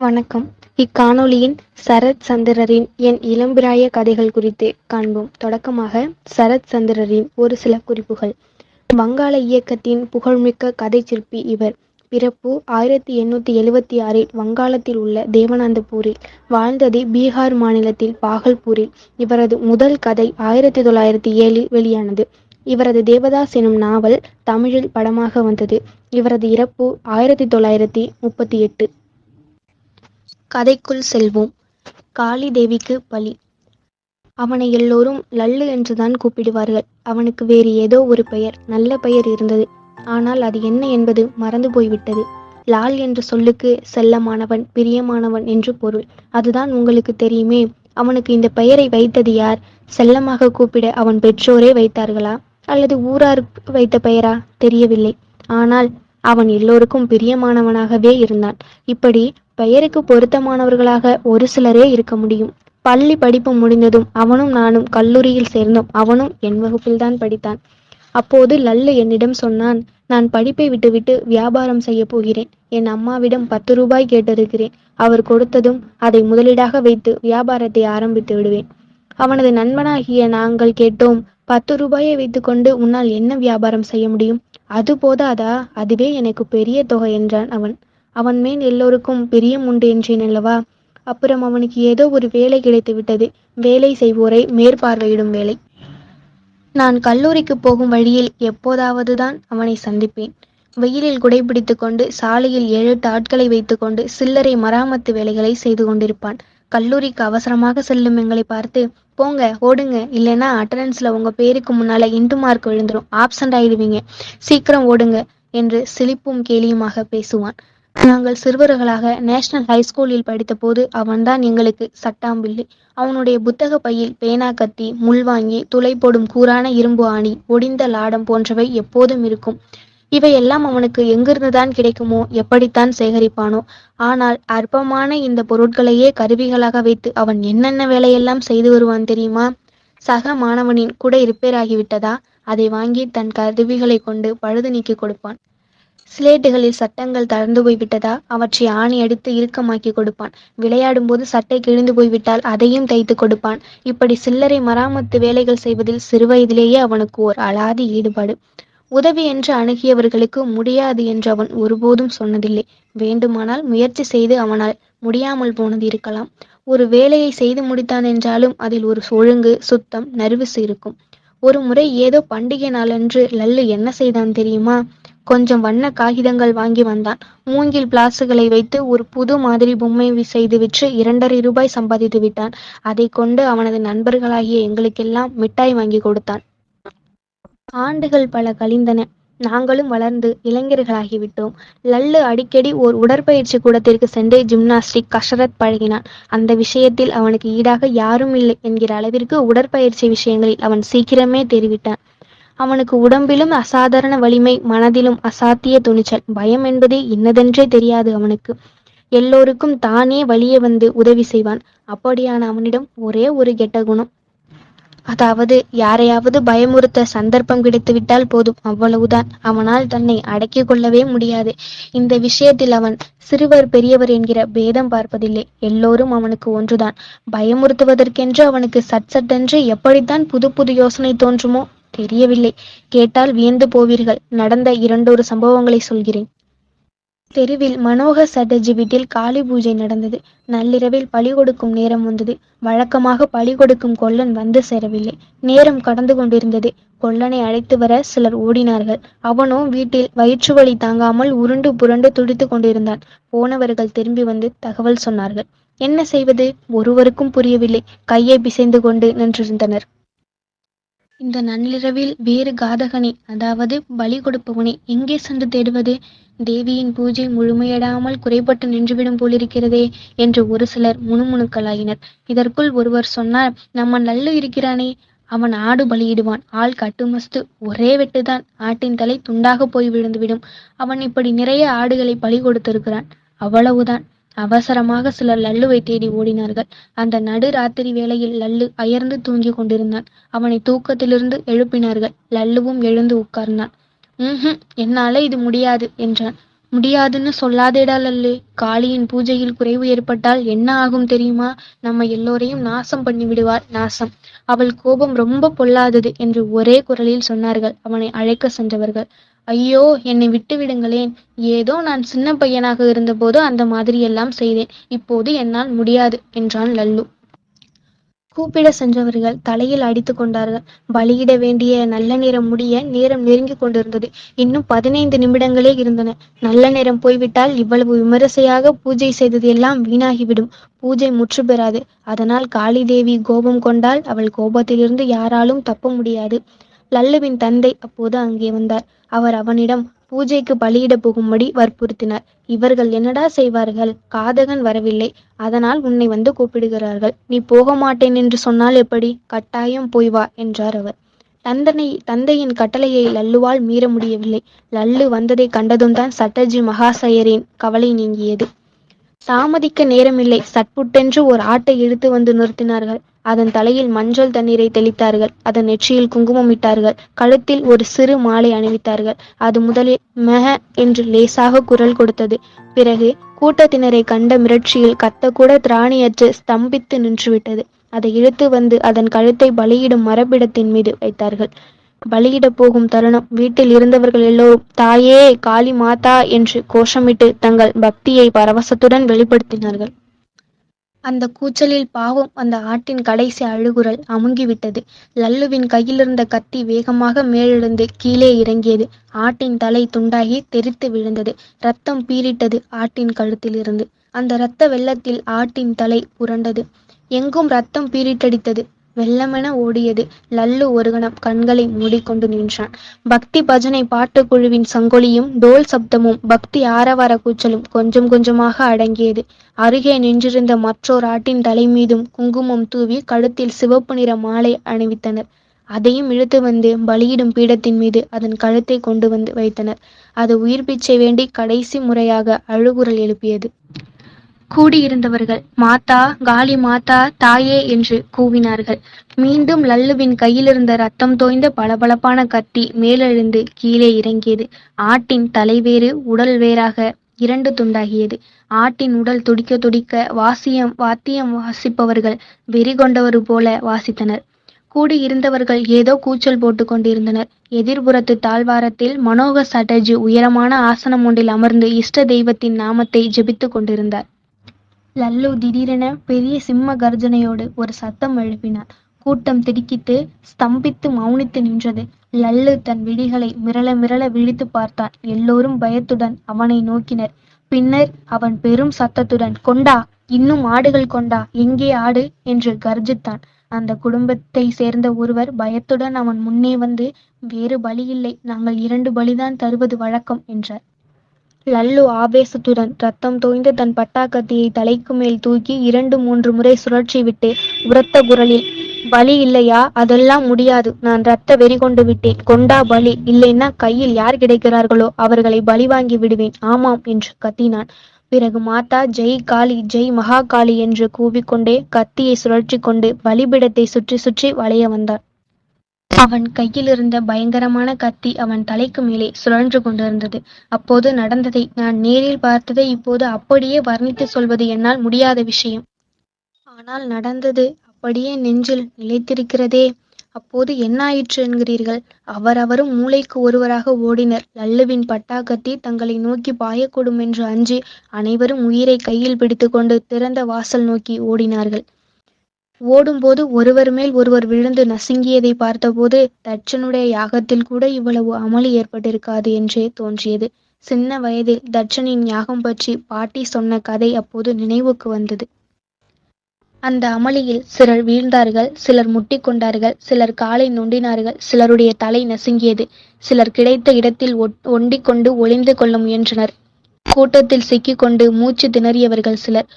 வணக்கம். இக்காணொலியின் சரத் சந்திரரின் என் இளம்பிராய கதைகள் குறித்து காண்போம். தொடக்கமாக சரத் சந்திரரின் ஒரு சில குறிப்புகள். வங்காள இயக்கத்தின் புகழ்மிக்க கதை சிற்பி இவர். பிறப்பு ஆயிரத்தி எண்ணூற்றி எழுவத்தி ஆறில் வங்காளத்தில் உள்ள தேவனந்தபூரில் வாழ்ந்தது பீகார் மாநிலத்தில் பாகல்பூரில். இவரது முதல் கதை ஆயிரத்தி தொள்ளாயிரத்தி ஏழில் வெளியானது. இவரது தேவதாஸ் எனும் நாவல் தமிழில் படமாக வந்தது. இவரது இறப்பு ஆயிரத்தி தொள்ளாயிரத்தி முப்பத்தி எட்டு. கதைக்குள் செல்வோம். காளி தேவிக்கு பலி. அவனை எல்லோரும் லல்லு என்றுதான் கூப்பிடுவார்கள். அவனுக்கு வேறு ஏதோ ஒரு பெயர் நல்ல பெயர் இருந்தது. ஆனால் அது என்ன என்பது மறந்து போய்விட்டது. லால் என்ற சொல்லுக்கு செல்லமானவன் பிரியமானவன் என்று பொருள். அதுதான் உங்களுக்கு தெரியுமே அவனுக்கு இந்த பெயரை வைத்தது யார்? செல்லமாக கூப்பிட அவன் பெற்றோரே வைத்தார்களா? அல்லது ஊரார் வைத்த பெயரா? தெரியவில்லை. ஆனால் அவன் எல்லோருக்கும் பிரியமானவனாகவே இருந்தான். இப்படி பெயருக்கு பொருத்தமானவர்களாக ஒரு சிலரே இருக்க முடியும். பள்ளி படிப்பு முடிந்ததும் அவனும் நானும் கல்லூரியில் சேர்ந்தோம். அவனும் என் வகுப்பில்தான் படித்தான். அப்போது லல்லு என்னிடம் சொன்னான் நான் படிப்பை விட்டுவிட்டு வியாபாரம் செய்ய போகிறேன். என் அம்மாவிடம் பத்து ரூபாய் கேட்டிருக்கிறேன் அவர் கொடுத்ததும் அதை முதலீடாக வைத்து வியாபாரத்தை ஆரம்பித்து விடுவேன். அவனது நண்பனாகிய நாங்கள் கேட்டோம் பத்து ரூபாயை வைத்துக்கொண்டு உன்னால் என்ன வியாபாரம் செய்ய முடியும்? அது போதாதா? அதுவே எனக்கு பெரிய தொகை என்றான் அவன். அவன் மேல் எல்லோருக்கும் பிரியம் உண்டு என்றேன் அல்லவா? அப்புறம் அவனுக்கு ஏதோ ஒரு வேலை கிடைத்து விட்டது. வேலை செய்வோரை மேற்பார்வையிடும் வேலை. நான் கல்லூரிக்கு போகும் வழியில் எப்போதாவது தான் அவனை சந்திப்பேன். வெயிலில் குடைபிடித்து கொண்டு சாலையில் ஏழு எட்டு ஆட்களை வைத்துக்கொண்டு சில்லறை மராமத்து வேலைகளை செய்து கொண்டிருப்பான். கல்லூரிக்கு அவசரமாக செல்லும் எங்களை பார்த்து போங்க ஓடுங்க. இல்லைன்னா அட்டண்டன்ஸ்ல உங்க பேருக்கு முன்னால இன்டு மார்க் விழுந்துரும். ஆப்சண்ட் ஆயிடுவீங்க. சீக்கிரம் ஓடுங்க என்று சிலிப்பும் கேலியுமாக பேசுவான். நாங்கள் சிறுவர்களாக நேஷனல் ஹைஸ்கூலில் படித்தபோது அவன்தான் எங்களுக்கு சட்டாம்பிள்ளை. அவனுடைய புத்தக பையில் பேனா கத்தி முள்வாங்கி துளை போடும் கூரான இரும்பு ஆணி ஒடிந்த லாடம் போன்றவை எப்போதும் இருக்கும். இவையெல்லாம் அவனுக்கு எங்கிருந்துதான் கிடைக்குமோ எப்படித்தான் சேகரிப்பானோ. ஆனால் அற்பமான இந்த பொருட்களையே கருவிகளாக வைத்து அவன் என்னென்ன வேலையெல்லாம் செய்து வருவான் தெரியுமா? சக மாணவனின் குடை ரிப்பேர் ஆகிவிட்டதா அதை வாங்கி தன் கருவிகளை கொண்டு பழுது நீக்கி கொடுப்பான். சிலேட்டுகளில் சட்டங்கள் தளர்ந்து போய்விட்டதா? அவற்றை ஆணி அடித்து இறுக்கமாக்கி கொடுப்பான். விளையாடும் போது சட்டை கிழிந்து போய்விட்டால் அதையும் தைத்து கொடுப்பான். இப்படி சில்லறை மராமத்து வேலைகள் செய்வதில் சிறுவயதிலேயே அவனுக்கு ஓர் அலாதி ஈடுபாடு. உதவி என்று அணுகியவர்களுக்கு முடியாது என்று அவன் ஒருபோதும் சொன்னதில்லை. வேண்டுமானால் முயற்சி செய்து அவனால் முடியாமல் போனது இருக்கலாம். ஒரு வேலையை செய்து முடித்தான் என்றாலும் அதில் ஒரு ஒழுங்கு சுத்தம் நர்வசு இருக்கும். ஒரு முறை ஏதோ பண்டிகை நாளன்று லல்லு என்ன செய்தான் தெரியுமா? கொஞ்சம் வண்ண காகிதங்கள் வாங்கி வந்தான். மூங்கில் பிளாஸுகளை வைத்து ஒரு புது மாதிரி பொம்மை செய்து விற்று இரண்டரை ரூபாய் சம்பாதித்து விட்டான். அதை கொண்டு அவனது நண்பர்களாகிய எங்களுக்கெல்லாம் மிட்டாய் வாங்கி கொடுத்தான். ஆண்டுகள் பல கழிந்தன. நாங்களும் வளர்ந்து இளைஞர்களாகிவிட்டோம். லல்லு அடிக்கடி ஓர் உடற்பயிற்சி கூடத்திற்கு சென்று ஜிம்னாஸ்டிக் கஷரத் பழகினான். அந்த விஷயத்தில் அவனுக்கு ஈடாக யாரும் இல்லை என்கிற அளவிற்கு உடற்பயிற்சி விஷயங்களில் அவன் சீக்கிரமே தெரிவிட்டான் அவனுக்கு உடம்பிலும் அசாதாரண வலிமை மனதிலும் அசாத்திய துணிச்சல் பயம் என்பதே இன்னதென்றே தெரியாது அவனுக்கு. எல்லோருக்கும் தானே வழியே வந்து உதவி செய்வான். அப்படியான அவனிடம் ஒரே ஒரு கெட்ட குணம். அதாவது யாரையாவது பயமுறுத்த சந்தர்ப்பம் கிடைத்துவிட்டால் போதும் அவ்வளவுதான். அவனால் தன்னை அடக்கிக் கொள்ளவே முடியாது. இந்த விஷயத்தில் அவன் சிறுவர் பெரியவர் என்கிற பேதம் பார்ப்பதில்லை. எல்லோரும் அவனுக்கு ஒன்றுதான். பயமுறுத்துவதற்கென்று அவனுக்கு சட் சட்டென்று எப்படித்தான் புது புது யோசனை தோன்றுமோ தெரியவில்லை. கேட்டால் வியந்து போவீர்கள். நடந்த இரண்டொரு சம்பவங்களை சொல்கிறேன். தெருவில் மனோகர் சட்டர்ஜி வீட்டில் காளி பூஜை நடந்தது. நள்ளிரவில் பழி கொடுக்கும் நேரம் வந்தது. வழக்கமாக பழி கொடுக்கும் கொல்லன் வந்து சேரவில்லை. நேரம் கடந்து கொண்டிருந்தது. கொல்லனை அழைத்து வர சிலர் ஓடினார்கள். அவனோ வீட்டில் வயிற்று வலி தாங்காமல் உருண்டு புரண்டு துடித்து கொண்டிருந்தான். போனவர்கள் திரும்பி வந்து தகவல் சொன்னார்கள். என்ன செய்வது? ஒருவருக்கும் புரியவில்லை. கையை பிசைந்து கொண்டு நின்றிருந்தனர். இந்த நள்ளிரவில் வேறு காதகனை அதாவது பலி கொடுப்பவனை எங்கே சென்று தேடுவது? தேவியின் பூஜை முழுமையடாமல் குறைபட்டு நின்றுவிடும் போலிருக்கிறதே என்று ஒரு சிலர் முணுமுணுக்கலாயினர். இதற்குள் ஒருவர் சொன்னார் நம்ம நல்லு இருக்கிறானே. அவன் ஆடு பலியிடுவான். ஆள் கட்டுமஸ்து ஒரே வெட்டுதான். ஆட்டின் தலை துண்டாக போய் விழுந்துவிடும். அவன் இப்படி நிறைய ஆடுகளை பலி கொடுத்திருக்கிறான். அவ்வளவுதான். அவசரமாக சிலர் லல்லுவை தேடி ஓடினார்கள். அந்த நடு ராத்திரி வேளையில் லல்லு அயர்ந்து தூங்கிக் கொண்டிருந்தான். அவனை தூக்கத்திலிருந்து எழுப்பினார்கள். லல்லுவும் எழுந்து உட்கார்ந்தான். ம்ஹும் என்னால இது முடியாது என்றான். முடியாதுன்னு சொல்லாதேடா லல்லு. காளியின் பூஜையில் குறைவு ஏற்பட்டால் என்ன ஆகும் தெரியுமா? நம்ம எல்லோரையும் நாசம் பண்ணி விடுவாள் நாசம். அவள் கோபம் ரொம்ப பொல்லாதது என்று ஒரே குரலில் சொன்னார்கள். அவனை அழைக்க சென்றவர்கள். ஐயோ என்னை விட்டு விடுங்களேன். ஏதோ நான் சின்ன பையனாக இருந்தபோது அந்த மாதிரியெல்லாம் செய்தேன். இப்போது என்னால் முடியாது என்றான் லல்லு. கூப்பிட சென்றவர்கள் தலையில் அடித்து கொண்டார்கள். பலியிட வேண்டிய நல்ல நேரம் முடிய நேரம் நெருங்கி கொண்டிருந்தது. இன்னும் பதினைந்து நிமிடங்களே இருந்தன. நல்ல நேரம் போய்விட்டால் இவ்வளவு விமரிசையாக பூஜை செய்தது எல்லாம் வீணாகிவிடும். பூஜை முற்று பெறாது. அதனால் காளி தேவி கோபம் கொண்டால் அவள் கோபத்திலிருந்து யாராலும் தப்ப முடியாது. லல்லுவின் தந்தை அப்போது அங்கே வந்தார். அவர் அவனிடம் பூஜைக்கு பலியிட போகும்படி வற்புறுத்தினார். இவர்கள் என்னடா செய்வார்கள்? காதகன் வரவில்லை. அதனால் உன்னை வந்து கூப்பிடுகிறார்கள். நீ போக மாட்டேன் என்று சொன்னால் எப்படி? கட்டாயம் போய் வா என்றார் அவர். தந்தனை தந்தையின் கட்டளையை லல்லுவால் மீற முடியவில்லை. லல்லு வந்ததை கண்டதும் தான் சட்டர்ஜி மகாசயரின் கவலை நீங்கியது. தாமதிக்க நேரமில்லை. சட்புட்டென்று ஒரு ஆட்டை இழுத்து வந்து நிறுத்தினார்கள். அதன் தலையில் மஞ்சள் தண்ணீரை தெளித்தார்கள். அதன் நெற்றியில் குங்குமம் இட்டார்கள். கழுத்தில் ஒரு சிறு மாலை அணிவித்தார்கள். அது முதலில் மெஹ என்று லேசாக குரல் கொடுத்தது. பிறகு கூட்டத்தினரை கண்ட மிரட்சியில் கத்தக்கூட திராணியற்று ஸ்தம்பித்து நின்றுவிட்டது. அதை இழுத்து வந்து அதன் கழுத்தை பலியிடும் மரபிடத்தின் மீது வைத்தார்கள். பலியிடப் போகும் தருணம். வீட்டில் இருந்தவர்கள் எல்லோரும் தாயே காளி மாதா என்று கோஷமிட்டு தங்கள் பக்தியை பரவசத்துடன் வெளிப்படுத்தினார்கள். அந்த கூச்சலில் பாவம் அந்த ஆட்டின் கடைசி அழுகுரல் அமுங்கிவிட்டது. லல்லுவின் கையிலிருந்த கத்தி வேகமாக மேலெழுந்து கீழே இறங்கியது. ஆட்டின் தலை துண்டாகி தெரித்து விழுந்தது. ரத்தம் பீரிட்டது ஆட்டின் கழுத்திலிருந்து. அந்த இரத்த வெள்ளத்தில் ஆட்டின் தலை புரண்டது. எங்கும் ரத்தம் பீரிட்டடித்தது வெள்ளமென ஓடியது. லல்லு ஒரு கணம் கண்களை மூடிக்கொண்டு நின்றான். பக்தி பஜனை பாட்டுக்குழுவின் சங்கொலியும் டோல் சப்தமும் பக்தி ஆரவார கூச்சலும் கொஞ்சம் கொஞ்சமாக அடங்கியது. அருகே நின்றிருந்த மற்றோர் ஆட்டின் தலை மீதும் குங்குமம் தூவி கழுத்தில் சிவப்பு நிற மாலை அணிவித்தனர். அதையும் இழுத்து வந்து பலியிடும் பீடத்தின் மீது அதன் கழுத்தை கொண்டு வந்து வைத்தனர். அது உயிர் பிச்சை வேண்டி கடைசி முறையாக அழுகுரல் எழுப்பியது. கூடியிருந்தவர்கள். மாதா காளி மாதா தாயே என்று கூவினார்கள். மீண்டும் லல்லுவின் கையிலிருந்த ரத்தம் தோய்ந்த பளபளப்பான கத்தி மேலெழுந்து கீழே இறங்கியது. ஆட்டின் தலைவேறு உடல் வேறாக இரண்டு துண்டாகியது. ஆட்டின் உடல் துடிக்க துடிக்க வாசியம் வாத்தியம் வாசிப்பவர்கள் வெறி கொண்டவர் போல வாசித்தனர். கூடியிருந்தவர்கள் ஏதோ கூச்சல் போட்டு கொண்டிருந்தனர். எதிர்புறத்து தாழ்வாரத்தில் மனோகர் சட்டர்ஜி உயரமான ஆசனம் ஒன்றில் அமர்ந்து இஷ்ட தெய்வத்தின் நாமத்தை ஜெபித்துக் கொண்டிருந்தார். லல்லு திடீரென பெரிய சிம்ம கர்ஜனையோடு ஒரு சத்தம் எழுப்பினார். கூட்டம் திடுக்கிட்டு ஸ்தம்பித்து மௌனித்து நின்றது. லல்லு தன் விழிகளை மிரள மிரள விழித்து பார்த்தான். எல்லோரும் பயத்துடன் அவனை நோக்கினர். பின்னர் அவன் பெரும் சத்தத்துடன் கொண்டா இன்னும் ஆடுகள் கொண்டா எங்கே ஆடு? என்று கர்ஜித்தான். அந்த குடும்பத்தை சேர்ந்த ஒருவர் பயத்துடன் அவன் முன்னே வந்து வேறு பலியில்லை நாங்கள் இரண்டு பலிதான் தருவது வழக்கம் என்றார். லல்லு ஆவேசத்துடன் ரத்தம் தோய்ந்த தன் பட்டாக்கத்தியை தலைக்கு மேல் தூக்கி இரண்டு மூன்று முறை சுழற்சி விட்டு உரத்த குரலில் பலி இல்லையா? அதெல்லாம் முடியாது. நான் ரத்த வெறி கொண்டு விட்டேன். கொண்டா பலி இல்லைன்னா கையில் யார் கிடைக்கிறார்களோ அவர்களை பலி வாங்கி விடுவேன். ஆமாம் என்று கத்தினான். பிறகு மாதா ஜெய் காளி ஜெய் மகா காளி என்று கூவிக்கொண்டே கத்தியை சுழற்றி கொண்டு பலிபிடத்தை சுற்றி சுற்றி வளைய வந்தார் அவன் கையிலிருந்த பயங்கரமான கத்தி அவன் தலைக்கு மேலே சுழன்று கொண்டிருந்தது. அப்போது நடந்ததை நான் நேரில் பார்த்ததை இப்போது அப்படியே வர்ணித்து சொல்வது என்னால் முடியாத விஷயம். ஆனால் நடந்தது அப்படியே நெஞ்சில் நிலைத்திருக்கிறதே. அப்போது என்னாயிற்று என்கிறீர்கள்? அவரவரும் மூளைக்கு ஒருவராக ஓடினர். லல்லுவின் பட்டாக்கத்தி தங்களை நோக்கி பாயக்கூடும் என்று அஞ்சி அனைவரும் உயிரை கையில் பிடித்துக்கொண்டு திறந்த வாசல் நோக்கி ஓடினார்கள். ஓடும்போது ஒருவர் மேல் ஒருவர் விழுந்து நசுங்கியதை பார்த்தபோது தட்சனுடைய யாகத்தில் கூட இவ்வளவு அமளி ஏற்பட்டிருக்காது என்றே தோன்றியது. சின்ன வயதில் தட்சனின் யாகம் பற்றி பாட்டி சொன்ன கதை அப்போது நினைவுக்கு வந்தது. அந்த அமளியில் சிலர் வீழ்ந்தார்கள் சிலர் முட்டிக்கொண்டார்கள் சிலர் காலை நொண்டினார்கள் சிலருடைய தலை நசுங்கியது. சிலர் கிடைத்த இடத்தில் ஒண்டிக்கொண்டு ஒளிந்து கொள்ள முயன்றனர். கூட்டத்தில் சிக்கிக்கொண்டு மூச்சு திணறியவர்கள் சிலர்.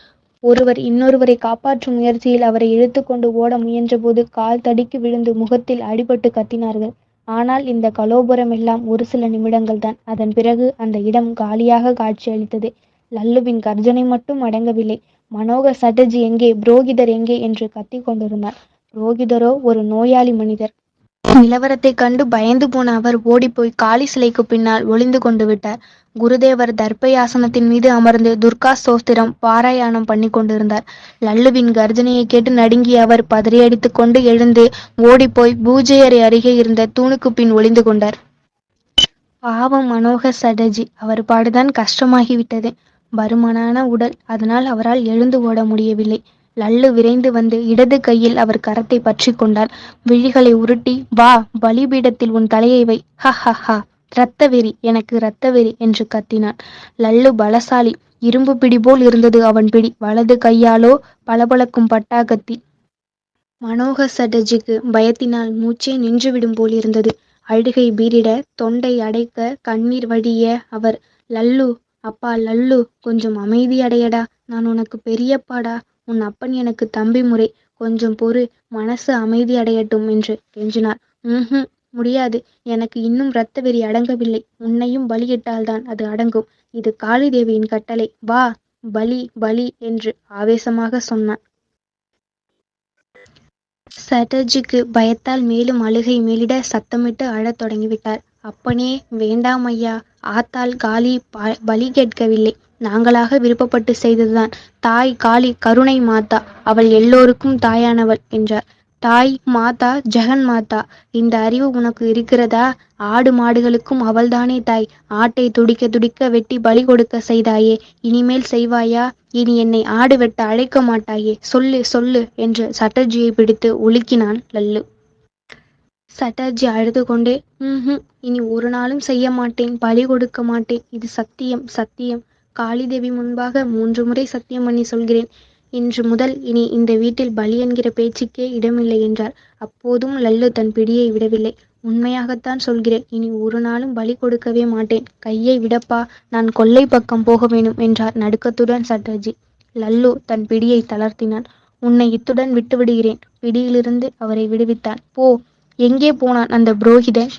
ஒருவர் இன்னொருவரை காப்பாற்றும் முயற்சியில் அவரை இழுத்துக்கொண்டு ஓட முயன்றபோது கால் தடிக்கு விழுந்து முகத்தில் அடிபட்டு கத்தினார்கள். ஆனால் இந்த கலோபுரம் எல்லாம் ஒரு சில நிமிடங்கள் தான் அதன் பிறகு அந்த இடம் காலியாக காட்சியளித்தது. லல்லுவின் கர்ஜனை மட்டும் அடங்கவில்லை. மனோகர் சட்டர்ஜி எங்கே புரோகிதர் எங்கே என்று கத்திக் கொண்டிருந்தார். புரோகிதரோ ஒரு நோயாளி மனிதர். நிலவரத்தைக் கண்டு பயந்து போன அவர் ஓடிப்போய் காளி சிலைக்கு பின்னால் ஒளிந்து கொண்டு விட்டார். குருதேவர் தர்ப்பயாசனத்தின் மீது அமர்ந்து துர்கா ஸ்தோத்திரம் பாராயணம் பண்ணி கொண்டிருந்தார். லல்லுவின் கர்ஜனையை கேட்டு நடுங்கிய அவர் பதறியடித்துக் கொண்டு எழுந்து ஓடிப்போய் பூஜையறை அருகே இருந்த தூணுக்கு பின் ஒளிந்து கொண்டார். பாவம் மனோகர் சட்டர்ஜி அவர் பாடுதான் கஷ்டமாகிவிட்டது. பருமனான உடல் அதனால் அவரால் எழுந்து ஓட முடியவில்லை. லல்லு விரைந்து வந்து இடது கையில் அவர் கரத்தை பற்றி கொண்டார் விழிகளை உருட்டி வா பலிபீடத்தில் உன் தலையை வை. ஹ ஹ ஹ. இரத்த வெறி எனக்கு இரத்த வெறி என்று கத்தினான். லல்லு பலசாலி இரும்பு பிடி போல் இருந்தது அவன் பிடி. வலது கையாலோ பளபளக்கும் பட்டாக்கத்தி மனோகர் சட்டர்ஜிக்கு பயத்தினால் மூச்சே நின்றுவிடும் போல் இருந்தது. அழுகை பீரிட தொண்டை அடைக்க கண்ணீர் வழிய அவர் லல்லு அப்பா லல்லு கொஞ்சம் அமைதி அடையடா. நான் உனக்கு பெரியப்பாடா. உன் அப்பன் எனக்கு தம்பி முறை. கொஞ்சம் பொறு மனசு அமைதி அடையட்டும் என்று கெஞ்சினார். ம்ஹும் முடியாது. எனக்கு இன்னும் இரத்த வெறி அடங்கவில்லை. உன்னையும் பலியிட்டால்தான் அது அடங்கும். இது காளி தேவியின் கட்டளை. வா பலி பலி என்று ஆவேசமாக சொன்னான். சட்டர்ஜிக்கு பயத்தால் மேலும் அழுகை மேலிட சத்தமிட்டு அழத் தொடங்கிவிட்டார். அப்பனே வேண்டாம் ஐயா. ஆத்தால் காளி பலி கேட்கவில்லை. நாங்களாக விருப்பப்பட்டு செய்ததுதான். தாய் காளி கருணை மாதா அவள் எல்லோருக்கும் தாயானவள் என்றார். தாய் மாதா ஜெகன் மாதா இந்த அறிவு உனக்கு இருக்கிறதா? ஆடு மாடுகளுக்கும் அவள்தானே தாய். ஆட்டை துடிக்க துடிக்க வெட்டி பலி கொடுக்க செய்தாயே. இனிமேல் செய்வாயா? இனி என்னை ஆடு வெட்ட அழைக்க மாட்டாயே. சொல்லு சொல்லு என்று சட்டர்ஜியை பிடித்து உலுக்கினான் லல்லு. சட்டர்ஜி அழுது கொண்டே ம்ஹும் இனி ஒரு நாளும் செய்ய மாட்டேன். பலி கொடுக்க மாட்டேன். இது சத்தியம் சத்தியம். காளிதேவி முன்பாக மூன்று முறை சத்தியம் பண்ணி சொல்கிறேன். இன்று முதல் இனி இந்த வீட்டில் பலி என்கிற பேச்சுக்கே இடமில்லை என்றார். அப்போதும் லல்லு தன் பிடியை விடவில்லை. உண்மையாகத்தான் சொல்கிறேன். இனி ஒரு நாளும் பலி கொடுக்கவே மாட்டேன். கையை விடப்பா நான் கொள்ளை பக்கம் போக வேணும் என்றார் நடுக்கத்துடன் சட்டர்ஜி. லல்லு தன் பிடியை தளர்த்தினான். உன்னை இத்துடன் விட்டுவிடுகிறேன். பிடியிலிருந்து அவரை விடுவித்தான். போ எங்கே போனான் அந்த புரோகிதன்?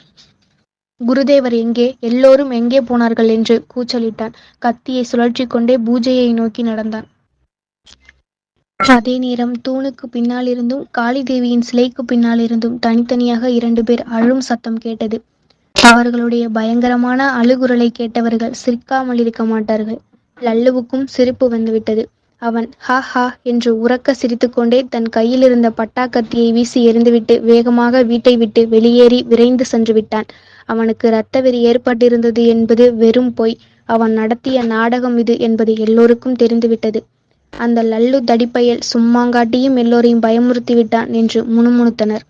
குருதேவர் எங்கே? எல்லோரும் எங்கே போனார்கள்? என்று கூச்சலிட்டான். கத்தியை சுழற்றி கொண்டே பூஜையை நோக்கி நடந்தான். அதே நேரம் தூணுக்கு பின்னாலிருந்தும் காளிதேவியின் சிலைக்கு பின்னாலிருந்தும் தனித்தனியாக இரண்டு பேர் அழும் சத்தம் கேட்டது. அவர்களுடைய பயங்கரமான அழுகுரலை கேட்டவர்கள் சிரிக்காமல் இருக்க மாட்டார்கள். லல்லுவுக்கும் சிரிப்பு வந்துவிட்டது. அவன் ஹா ஹா என்று உறக்க சிரித்துக்கொண்டே தன் கையிலிருந்த பட்டாக்கத்தியை வீசி எறிந்துவிட்டு வேகமாக வீட்டை விட்டு வெளியேறி விரைந்து சென்று விட்டான். அவனுக்கு இரத்தவெறி ஏற்பட்டிருந்தது என்பது வெறும் பொய். அவன் நடத்திய நாடகம் இது என்பது எல்லோருக்கும் தெரிந்துவிட்டது. அந்த லல்லு தடிப்பயல் சும்மாங்காட்டியும் எல்லோரையும் பயமுறுத்தி விட்டான் என்று முணுமுணுத்தனர்.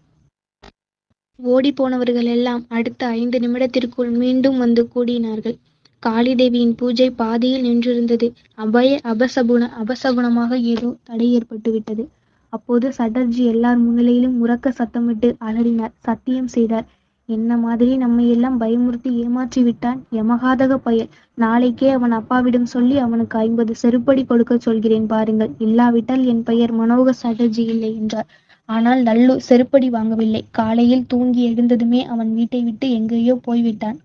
ஓடிப்போனவர்கள் எல்லாம் அடுத்த ஐந்து நிமிடத்திற்குள் மீண்டும் வந்து கூடினார்கள். காளிதேவியின் பூஜை பாதியில் நின்றிருந்தது. அபய அபசகுண அபசகுணமாக ஏதோ தடை ஏற்பட்டு விட்டது அப்போது சட்டர்ஜி எல்லார் முன்னிலையிலும் உறக்க சத்தமிட்டு அலறினார். சத்தியம் செய்தார். என்ன மாதிரி நம்மை எல்லாம் பயமுறுத்தி ஏமாற்றி விட்டான் யமகாதக பயல். நாளைக்கே அவன் அப்பாவிடம் சொல்லி அவனுக்கு ஐம்பது செருப்படி கொடுக்க சொல்கிறேன் பாருங்கள். இல்லாவிட்டால் என் பெயர் மனோக சாட்டர்ஜி இல்லை என்றார். ஆனால் நல்லு செருப்படி வாங்கவில்லை. காலையில் தூங்கி எழுந்ததுமே அவன் வீட்டை விட்டு எங்கேயோ போய்விட்டான்.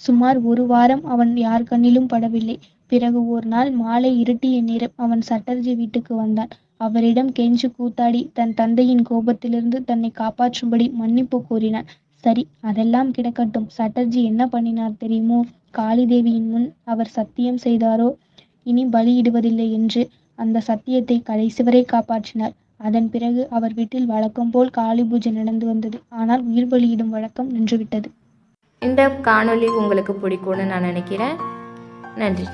சுமார் ஒரு வாரம் அவன் யார் கண்ணிலும் படவில்லை. பிறகு ஒரு நாள் மாலை இருட்டிய நேரம் அவன் சட்டர்ஜி வீட்டுக்கு வந்தான். அவரிடம் கெஞ்சு கூத்தாடி தன் தந்தையின் கோபத்திலிருந்து தன்னை காப்பாற்றும்படி மன்னிப்பு கோரினான். சரி அதெல்லாம் கிடக்கட்டும். சட்டர்ஜி என்ன பண்ணினார் தெரியுமோ? காளிதேவியின் முன் அவர் சத்தியம் செய்தாரோ? இனி பலியிடுவதில்லை என்று அந்த சத்தியத்தை கடைசி வரை காப்பாற்றினார். அதன் பிறகு அவர் வீட்டில் வழக்கம் போல் காளி பூஜை நடந்து வந்தது. ஆனால் உயிர் பலியிடும் வழக்கம் நின்றுவிட்டது. இந்த காணொளி உங்களுக்கு பிடிக்கும்னு நான் நினைக்கிறேன். நன்றி.